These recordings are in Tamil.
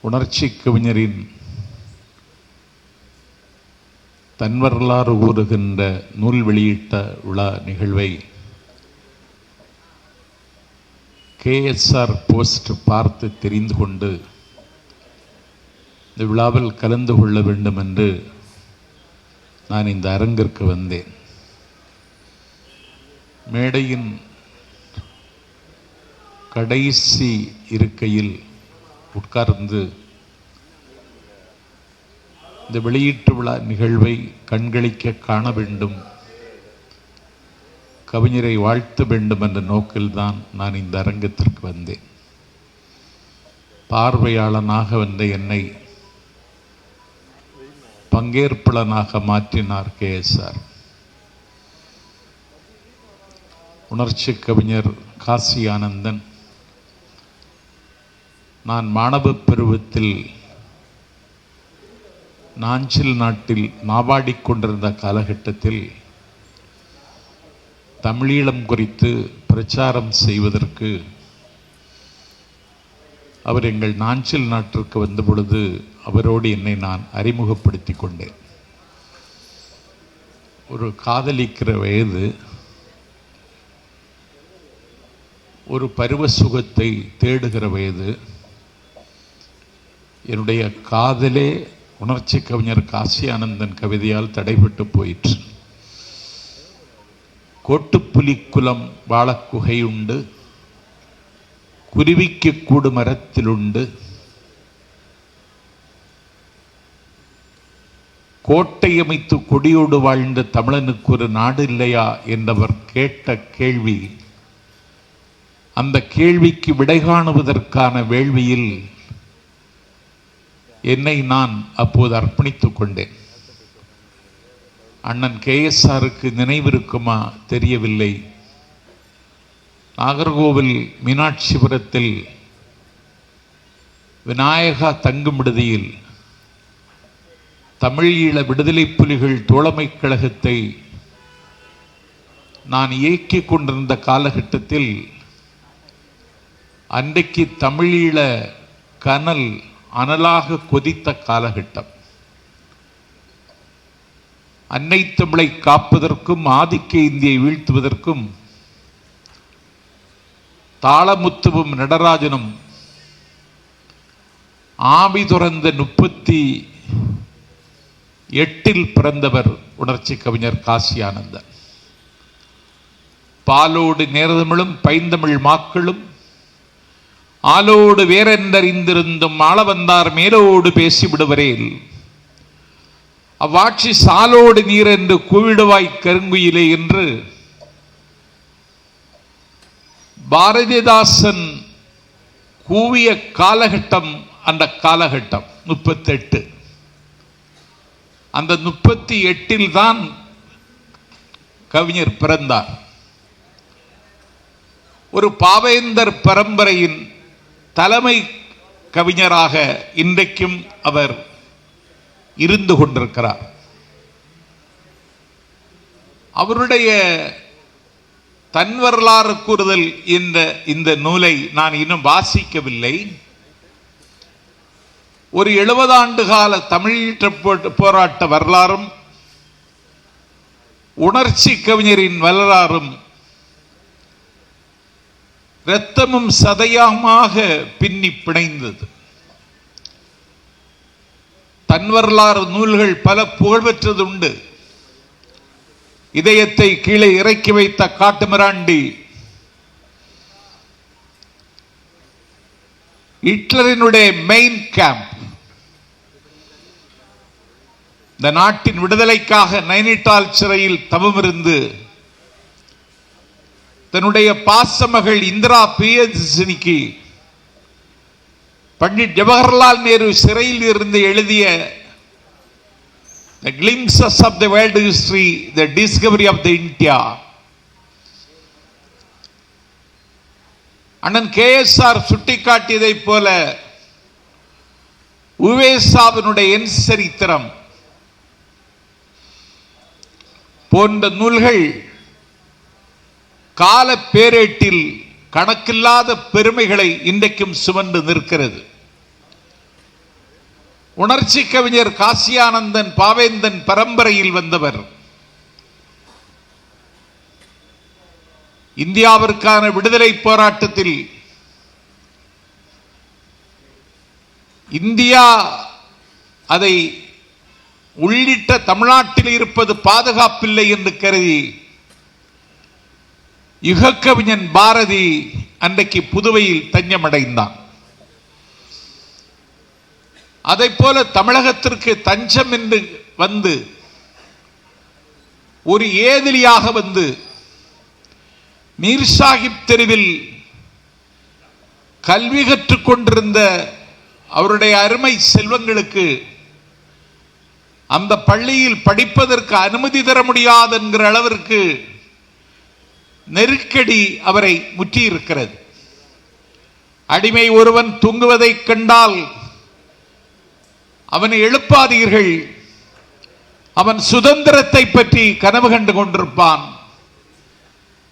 உணர்ச்சி கவிஞரின் தன்வரலாறு கூறுகின்ற நூல் வெளியிட்ட விழா நிகழ்வை கேஎஸ்ஆர் போஸ்ட் பார்த்து தெரிந்து கொண்டு இந்த விழாவில் கலந்து கொள்ள வேண்டும் என்று நான் இந்த அரங்கிற்கு வந்தேன். மேடையின் கடைசி இருக்கையில் உட்கார்ந்து இந்த வெளியீட்டு விழா நிகழ்வை கண்களிக்க காண வேண்டும் கவிஞரை வாழ்த்த வேண்டும் என்ற நோக்கில்தான் நான் இந்த அரங்கத்திற்கு வந்தேன். பார்வையாளனாக வந்த என்னை பங்கேற்பளனாக மாற்றினார் கேஎஸ்ஆர் உணர்ச்சி கவிஞர் காசி ஆனந்தன் நான் மாணவ பருவத்தில் நாஞ்சில் நாட்டில் நாவாடிக் கொண்டிருந்த காலகட்டத்தில் தமிழீழம் குறித்து பிரச்சாரம் செய்வதற்கு அவர் எங்கள் நாஞ்சில் நாட்டிற்கு வந்த பொழுது அவரோடு என்னை நான் அறிமுகப்படுத்தி கொண்டேன். ஒரு காதலிக்கிற வயது ஒரு பருவ சுகத்தை தேடுகிற வயது என்னுடைய காதலே உணர்ச்சி கவிஞர் காசி ஆனந்தன் கவிதையால் தடைபட்டு போயிற்று. கோட்டுப்புலி குலம் வாழக்குகை உண்டு குருவிக்கு கூடு மரத்தில் உண்டு கோட்டை அமைத்து கொடியோடு வாழ்ந்த தமிழனுக்கு ஒரு நாடு இல்லையா என்றவர் கேட்ட கேள்வி அந்த கேள்விக்கு விடை காணுவதற்கான வேள்வியில் என்னை நான் அப்போது அர்ப்பணித்து கொண்டேன். அண்ணன் கேஎஸ்ஆருக்கு நினைவிருக்குமா தெரியவில்லை. நாகர்கோவில் மீனாட்சிபுரத்தில் விநாயகா தங்கும் விடுதியில் தமிழீழ விடுதலை புலிகள் தோழமை கழகத்தை நான் இயக்கிக் கொண்டிருந்த காலகட்டத்தில் அன்றைக்கு தமிழீழ கனல் அனலாக கொதித்த காலகட்டம். அன்னை தமிழை காப்பதற்கும் ஆதிக்க இந்தியை வீழ்த்துவதற்கும் தாளமுத்துவும் நடராஜனும் ஆவி துறந்த முப்பத்தி எட்டில் பிறந்தவர் உணர்ச்சி கவிஞர் காசி ஆனந்தன். பாலோடு நேரதமிழும் பைந்தமிழ் மாக்களும் ஆலோடு வேறென்றறிந்திருந்தும் ஆள வந்தார் மேலோடு பேசிவிடுவரேல். அவ்வாட்சி சாலோடு நீர் என்று கூவிடுவாய் கருங்குயிலே என்று பாரதிதாசன் கூவிய காலகட்டம் அந்த காலகட்டம் முப்பத்தெட்டு. அந்த முப்பத்தி எட்டில் தான் கவிஞர் பிறந்தார். ஒரு பாவேந்தர் பரம்பரையின் தலைமை கவிஞராக இன்றைக்கும் அவர் இருந்து கொண்டிருக்கிறார். அவருடைய தன் வரலாறு கூறுதல் இந்த இந்த நூலை நான் இன்னும் வாசிக்கவில்லை. ஒரு எழுபது ஆண்டு கால தமிழீழ போராட்ட வரலாறும் உணர்ச்சி கவிஞரின் வரலாறும் இரத்தமும் சதையாமாக பின்னி பிணைந்தது. தன் வரலாறு நூல்கள் பல புகழ்பெற்றது உண்டு. இதயத்தை கீழே இறக்கி வைத்த காட்டுமிராண்டி ஹிட்லரினுடைய மெயின் கேம்ப் இந்த நாட்டின் விடுதலைக்காக நைனிட்டால் சிறையில் தவமிருந்து தன்னுடைய பாசமகள் இந்திரா பிரியதர்சினிக்கு பண்டிட் ஜவஹர்லால் நேரு சிறையில் இருந்து எழுதிய the glimpses of the world history the discovery of the India அண்ணன் கேஎஸ்ஆர் சுட்டிக்காட்டியதைப் போல உவேசாவினுடைய என் சரித்திரம். போன்ற நூல்கள் கால பேரேட்டில் கணக்கில்லாத பெருமைகளை இன்றைக்கும் சுமந்து நிற்கிறது. உணர்ச்சி கவிஞர் காசியானந்தன் பாவேந்தன் பரம்பரையில் வந்தவர். இந்தியாவிற்கான விடுதலை போராட்டத்தில் இந்தியா அதை உள்ளிட்ட தமிழ்நாட்டில் இருப்பது பாதுகாப்பில்லை என்று கருதி யுகக்கவிஞன் பாரதி அன்றைக்கு புதுவையில் தஞ்சமடைந்தான். அதை போல தமிழகத்திற்கு தஞ்சம் என்று வந்து ஒரு ஏதிலியாக வந்து மீர் சாஹிப் தெருவில் கல்வி கற்றுக்கொண்டிருந்த அவருடைய அருமை செல்வங்களுக்கு அந்த பள்ளியில் படிப்பதற்கு அனுமதி தர முடியாது என்கிற அளவிற்கு நெருக்கடி அவரை முற்றியிருக்கிறது. அடிமை ஒருவன் தூங்குவதைக் கண்டால் அவனை எழுப்பாதீர்கள். அவன் சுதந்திரத்தை பற்றி கனவு கண்டு கொண்டிருப்பான்.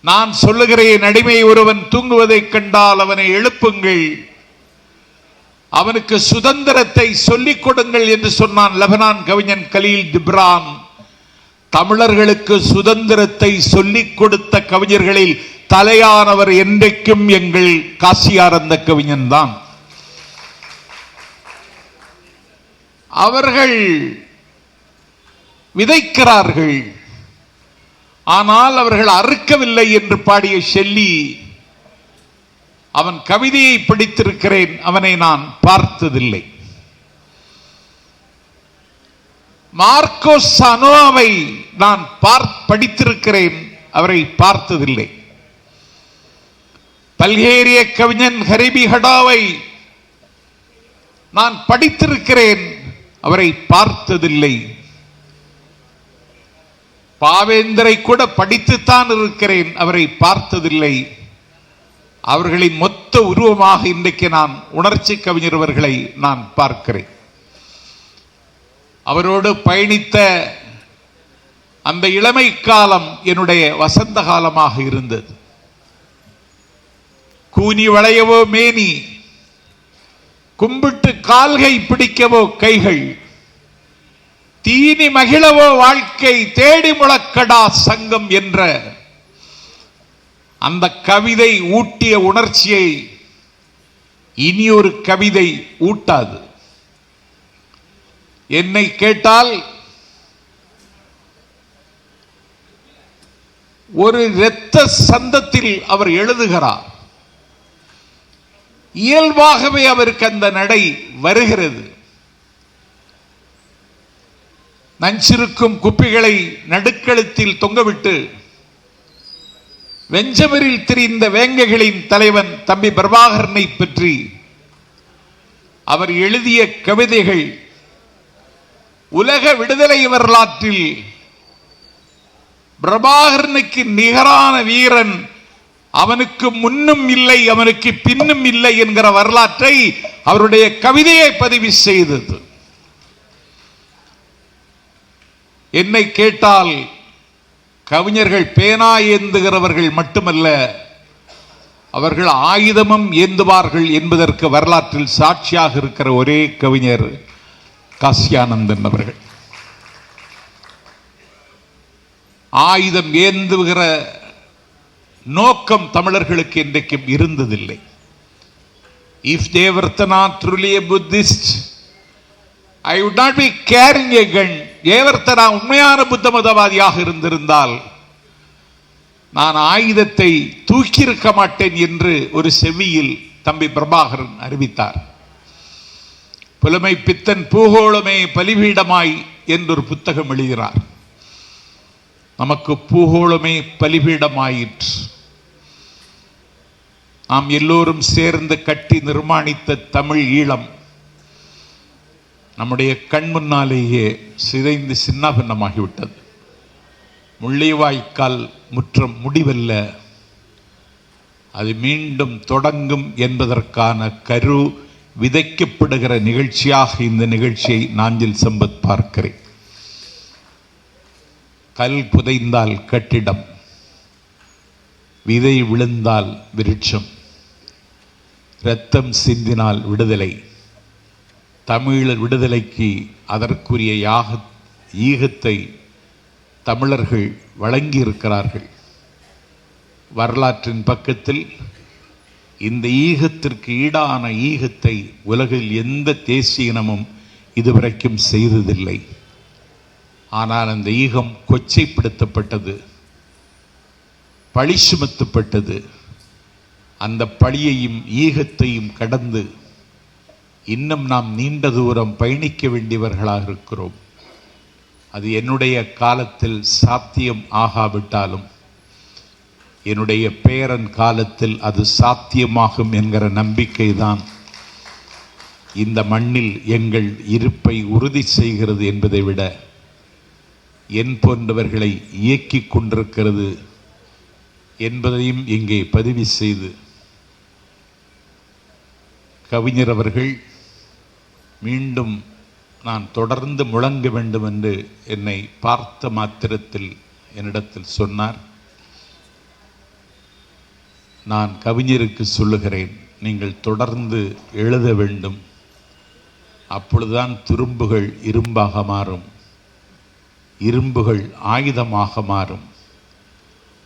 நான் சொல்லுகிறேன் அடிமை ஒருவன் தூங்குவதைக் கண்டால் அவனை எழுப்புங்கள். அவனுக்கு சுதந்திரத்தை சொல்லிக் கொடுங்கள் என்று சொன்னான் லெபனான் கவிஞன் கலீல் ஜிப்ரான் தமிழர்களுக்கு சுதந்திரத்தை சொல்லிக் கொடுத்த கவிஞர்களில் தலையானவர் என்றைக்கும் எங்கள் காசியாரந்த கவிஞன் தான். அவர்கள் விதைக்கிறார்கள். ஆனால் அவர்கள் அறுக்கவில்லை என்று பாடிய ஷெல்லி அவன் கவிதையை பிடித்திருக்கிறேன் அவனை நான் பார்த்ததில்லை. மார்க்கோஸ் அனோவை நான் பார் படித்திருக்கிறேன் அவரை பார்த்ததில்லை. பல்கேரிய கவிஞன் ஹரிபி ஹடாவை நான் படித்திருக்கிறேன் அவரை பார்த்ததில்லை. பாவேந்தரை கூட படித்துத்தான் இருக்கிறேன் அவரை பார்த்ததில்லை. அவர்களின் மொத்த உருவமாக இன்றைக்கு நான் உணர்ச்சி கவிஞர் அவர்களை நான் பார்க்கிறேன். அவரோடு பயணித்த அந்த இளமை காலம் என்னுடைய வசந்த காலமாக இருந்தது. கூனி வளையவோ மேனி கும்பிட்டு கால்கை பிடிக்கவோ கைகள் தீனி மகிழவோ வாழ்க்கை தேடி முழக்கடா சங்கம் என்ற அந்த கவிதை ஊட்டிய உணர்ச்சியை இனி ஒரு கவிதை ஊட்டாது. என்னை கேட்டால் ஒரு இரத்த சந்தத்தில் அவர் எழுதுகிறார். இயல்பாகவே அவருக்கு அந்த நடை வருகிறது. நஞ்சிருக்கும் குப்பிகளை நடுக்கழுத்தில் தொங்கவிட்டு வெஞ்சமரில் திரிந்த வேங்கைகளின் தலைவன் தம்பி பிரபாகரனை பற்றி அவர் எழுதிய கவிதைகள் உலக விடுதலை வரலாற்றில் பிரபாகரனுக்கு நிகரான வீரன். அவனுக்கு முன்னும் இல்லை அவனுக்கு பின்னும் இல்லை என்கிற வரலாற்றை அவருடைய கவிதையை பதிவு செய்தது. என்னை கேட்டால் கவிஞர்கள் பேனா ஏந்துகிறவர்கள் மட்டுமல்ல அவர்கள் ஆயுதமும் ஏந்துவார்கள் என்பதற்கு வரலாற்றில் சாட்சியாக இருக்கிற ஒரே கவிஞர் காசியானந்தன் அவர்கள். ஆயுதம் ஏந்துகிற நோக்கம் தமிழர்களுக்கு இன்றைக்கும் இருந்ததில்லை. If தேவர்த்தனா truly Buddhist I would not be carrying a gun ஏவர்த்தனா உண்மையான புத்த மதவாதியாக இருந்திருந்தால் நான் ஆயுதத்தை தூக்கியிருக்க மாட்டேன் என்று ஒரு செவியில் தம்பி பிரபாகரன் அறிவித்தார். புலமை பித்தன் பூகோளமே பலிபீடமாய் என்றொரு புத்தகம் எழுதினார் நமக்கு பூகோளமே பலிபீடமாயிற்று. நாம் எல்லோரும் சேர்ந்து கட்டி நிர்மாணித்த தமிழ் ஈழம் நம்முடைய கண் முன்னாலேயே சிதைந்து சின்னாபின்னமாகிவிட்டது. முள்ளிவாய்க்கால் முற்றம் முடிவல்ல. அது மீண்டும் தொடங்கும் என்பதற்கான கரு விதைக்கப்படுகிற நிகழ்ச்சியாக இந்த நிகழ்ச்சியை நாஞ்சில் சம்பத் பார்க்கிறேன். கல் புதைந்தால் கட்டிடம் விதை விழுந்தால் விருட்சம் இரத்தம் சிந்தினால் விடுதலை தமிழர் விடுதலைக்கு அதற்குரிய யாக ஈகத்தை தமிழர்கள் வழங்கியிருக்கிறார்கள். வரலாற்றின் பக்கத்தில் இந்த ஈகத்திற்கு ஈடான ஈகத்தை உலகில் எந்த தேசிய இனமும் இதுவரைக்கும் செய்ததில்லை. ஆனால் அந்த ஈகம் கொச்சைப்படுத்தப்பட்டது பழி சுமத்தப்பட்டது அந்த பழியையும் ஈகத்தையும் கடந்து இன்னும் நாம் நீண்ட தூரம் பயணிக்க வேண்டியவர்களாக இருக்கிறோம். அது என்னுடைய காலத்தில் சாத்தியம் ஆகாவிட்டாலும் என்னுடைய பேரன் காலத்தில் அது சாத்தியமாகும் என்கிற நம்பிக்கை தான் இந்த மண்ணில் எங்கள் இருப்பை உறுதி செய்கிறது என்பதை விட என் போன்றவர்களை இயக்கிக் கொண்டிருக்கிறது என்பதையும் இங்கே பதிவு செய்து கவிஞர் அவர்கள் மீண்டும் நான் தொடர்ந்து முழங்க வேண்டும் என்று என்னை பார்த்த மாத்திரத்தில் என்னிடத்தில் சொன்னார். நான் கவிஞருக்கு சொல்லுகிறேன் நீங்கள் தொடர்ந்து எழுத வேண்டும். அப்பொழுதுதான் துரும்புகள் இரும்பாக மாறும். இரும்புகள் ஆயுதமாக மாறும்.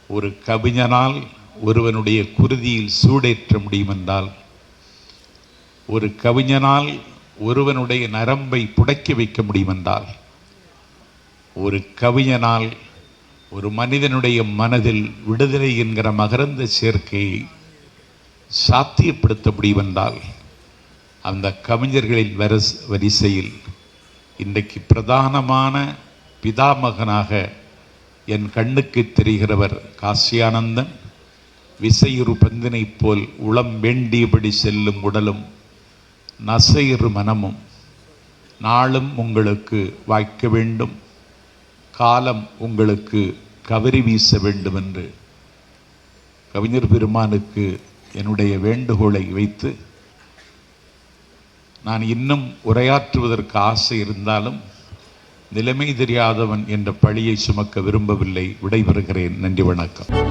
ஒரு கவிஞனால் ஒருவனுடைய குருதியில் சூடேற்ற முடியும் என்றால் ஒரு கவிஞனால் ஒருவனுடைய நரம்பை புடைக்க வைக்க முடியும் என்றால் ஒரு கவிஞனால் ஒரு மனிதனுடைய மனதில் விடுதலை என்கிற மகரந்த சேர்க்கையை சாத்தியப்படுத்த முடியும் என்றால் அந்த கவிஞர்களின் வரிசையில் இன்றைக்கு பிரதானமான பிதாமகனாக என் கண்ணுக்கு தெரிகிறவர் காசியானந்தன். விசையுறு பந்தினைப் போல் உளம் வேண்டியபடி செல்லும் உடலும் நசையிறு மனமும் நாளும் உங்களுக்கு வாய்க்க வேண்டும். காலம் உங்களுக்கு கவரி வீச வேண்டும் என்று கவிஞர் பெருமானுக்கு என்னுடைய வேண்டுகோளை வைத்து நான் இன்னும் உரையாற்றுவதற்கு ஆசை இருந்தாலும் நிலைமை தெரியாதவன் என்ற பழியை சுமக்க விரும்பவில்லை. விடைபெறுகிறேன். நன்றி வணக்கம்.